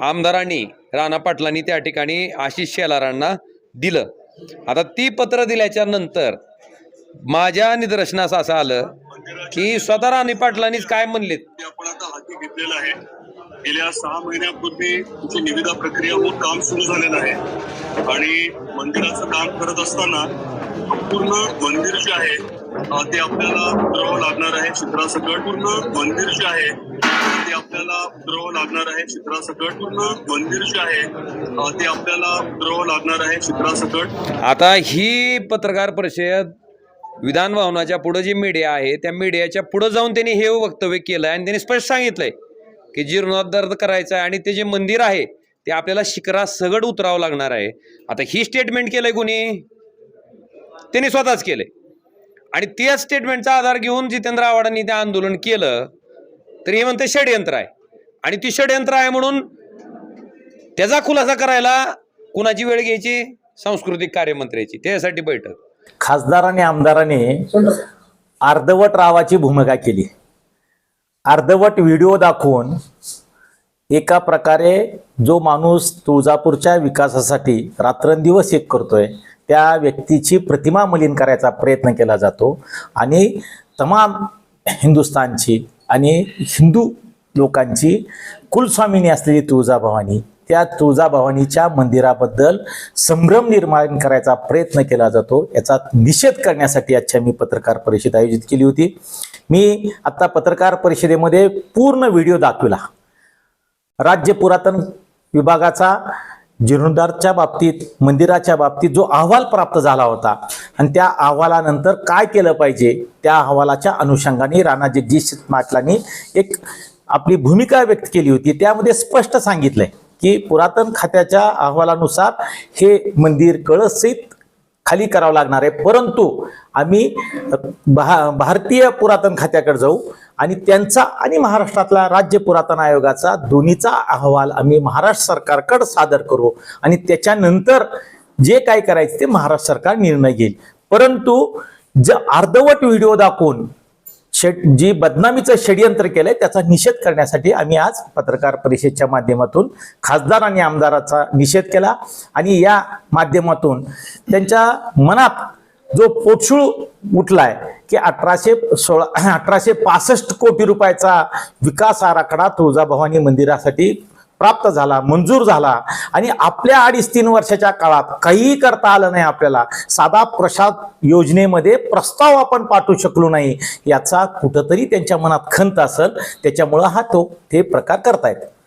आमदारांनी राणा पाटलांनी त्या ठिकाणी आशिष शेलारांना दिलं. आता ती पत्र दिल्याच्या नंतर माझ्या निदर्शनास असं आलं की स्वतः राणे पाटलांनीच काय म्हणले आपण आता हाती घेतलेलं आहे. गेल्या सहा महिन्यापूर्वी तुमची निविदा प्रक्रिया होऊन काम सुरू झालेलं आहे. आणि मंदिराचं काम करत असताना पूर्ण मंदिर जे आहे ते आपल्याला उतरावं लागणार आहे. चित्रासकट पूर्ण मंदिर जे आहे उतरावं लागणार आहे चित्रासकट. मंदिर जे आहे ते आपल्याला उतरावं लागणार आहे चित्रासकट. आता ही पत्रकार परिषद विधान भवनाच्या पुढे जी मीडिया आहे त्या मीडियाच्या पुढं जाऊन त्यांनी हे वक्तव्य केलं आणि त्यांनी स्पष्ट सांगितलंय की जीर्णोद्धार करायचं आहे आणि ते जे मंदिर आहे ते आपल्याला शिखरा सगड उतरावं लागणार आहे. आता ही स्टेटमेंट केलंय कोणी? त्यांनी स्वतःच केलंय. आणि त्या स्टेटमेंटचा आधार घेऊन जितेंद्र आव्हाडांनी ते आंदोलन केलं तर हे म्हणते षडयंत्र आहे. आणि ती षडयंत्र आहे म्हणून त्याचा खुलासा करायला कुणाची वेळ घ्यायची? सांस्कृतिक कार्यमंत्र्याची. त्यासाठी बैठक. खासदाराने आमदाराने अर्धवट रावाची भूमिका केली. अर्धवट व्हिडिओ दाखवून एका प्रकारे जो माणूस तुळजापूरच्या विकासासाठी रात्रंदिवस एक करतोय त्या व्यक्तीची प्रतिमा मलिन करायचा प्रयत्न केला जातो. आणि तमाम हिंदुस्थानची आणि हिंदू लोकांची कुलस्वामिनी असलेली तुळजाभवानी त्या तुळजाभवानीच्या मंदिराबद्दल संभ्रम निर्माण करायचा प्रयत्न केला जातो. याचा निषेध करण्यासाठी आजच्या मी पत्रकार परिषद आयोजित केली होती. मी आता पत्रकार परिषदेमध्ये पूर्ण व्हिडिओ दाखविला. राज्य पुरातन विभागाचा जीर्णोद्धारच्या बाबतीत मंदिराच्या बाबतीत जो अहवाल प्राप्त झाला होता आणि त्या अहवालानंतर काय केलं पाहिजे त्या अहवालाच्या अनुषंगाने राणा जगदीश पाटलांनी एक आपली भूमिका व्यक्त केली होती त्यामध्ये स्पष्ट सांगितलंय की पुरातन खात्याच्या अहवालानुसार हे मंदिर कळसित खाली करावं लागणार आहे. परंतु आम्ही भा भारतीय पुरातन खात्याकडे जाऊ आणि त्यांचा आणि महाराष्ट्रातला राज्य पुरातन आयोगाचा दोन्हीचा अहवाल आम्ही महाराष्ट्र सरकारकडे सादर करू आणि त्याच्यानंतर जे काय करायचं ते महाराष्ट्र सरकार निर्णय घेईल. परंतु जे अर्धवट व्हिडिओ दाखवून षड जी बदनामीचं षडयंत्र केलंय त्याचा निषेध करण्यासाठी आम्ही आज पत्रकार परिषदेच्या माध्यमातून खासदार आणि आमदाराचा निषेध केला. आणि या माध्यमातून त्यांच्या मनात जो पोटशूळ उठलाय की अठराशे सोळा अठराशे पासष्ट कोटी रुपयाचा विकास आराखडा तुळजाभवानी मंदिरासाठी प्राप्त झाला मंजूर झाला. आणि आपल्या अडीच तीन वर्षाच्या काळात काहीही करता आलं नाही आपल्याला. साधा प्रसाद योजनेमध्ये प्रस्ताव आपण पाठवू शकलो नाही. याचा कुठंतरी त्यांच्या मनात खंत असेल त्याच्यामुळं हा तो ते प्रकार करतायत.